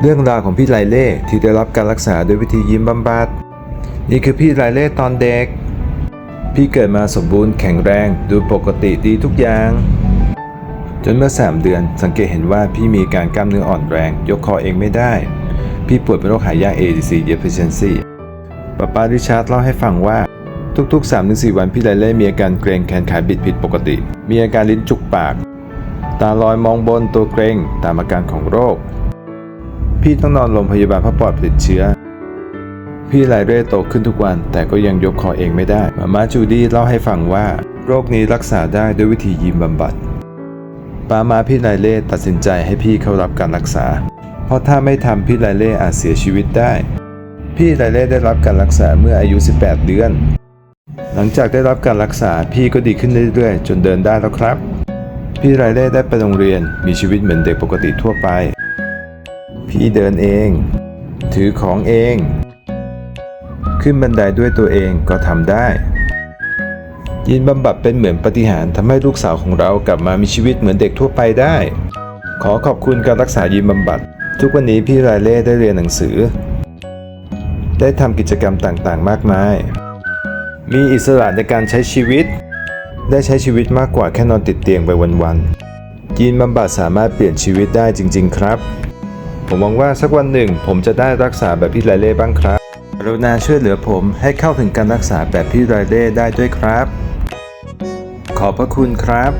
เรื่องราวของพี่ไลเล่ที่ได้รับการรักษาด้วยวิธียิ้มบำบัดนี่คือพี่ไลเล่ตอนเด็ก พี่เกิดมาสมบูรณ์แข็งแรงดูปกติดีทุกอย่าง จนเมื่อ 3 เดือนสังเกตเห็นว่าพี่มีการกล้ามเนื้ออ่อนแรง ยกคอเองไม่ได้ พี่ป่วยเป็นโรคหายาก ADC deficiency ป้าป้าริชาร์ดเล่าให้ฟังว่าทุกๆ 3-4 วันพี่ไลเล่มีอาการเกรงแขนขาบิดผิดปกติ มีอาการลิ้นจุกปาก ตาลอยมองบนตัวเกรงตามอาการของโรค พี่ต้องนอนโรงพยาบาลเพราะปอดติดเชื้อ พี่ไลเร่โตขึ้นทุกวัน แต่ก็ยังยกคอเองไม่ได้มาม่าจูดี้เล่าให้ฟังว่า โรคนี้รักษาได้ด้วยวิธียิมบำบัดป้ามาพี่ไลเล่ตัดสินใจให้พี่เข้ารับการรักษา เพราะถ้าไม่ทำพี่ไลเล่อาจเสียชีวิตได้ พี่ไลเล่ได้รับการรักษาเมื่ออายุ 18 เดือน หลังจากได้รับการรักษาพี่ก็ดีขึ้นเรื่อยๆ จนเดินได้แล้วครับ พี่ไรเล่ได้ไปโรงเรียนมีชีวิตเหมือนเด็กปกติทั่วไป พี่เดินเอง ถือของเอง ขึ้นบันไดด้วยตัวเองก็ทำได้ยินบำบัดเป็นเหมือนปฏิหารทำให้ลูกสาวของเรากลับมามีชีวิตเหมือนเด็กทั่วไปได้ ขอขอบคุณการรักษายินบำบัด ทุกวันนี้พี่ไรเล่ได้เรียนหนังสือ ได้ทำกิจกรรมต่างๆ มากมาย มีอิสระในการใช้ชีวิต ได้ใช้ชีวิตมากกว่าแค่นอนติดเตียงไปวันๆยีนบำบัดสามารถเปลี่ยนชีวิตได้จริง ๆ ครับ ผมหวังว่าสักวันหนึ่ง ผมจะได้รักษาแบบพี่ไรเล่บ้างครับกรุณาช่วยเหลือผมให้เข้าถึงการรักษาแบบพี่ไรเล่ได้ด้วยครับ ขอบพระคุณครับ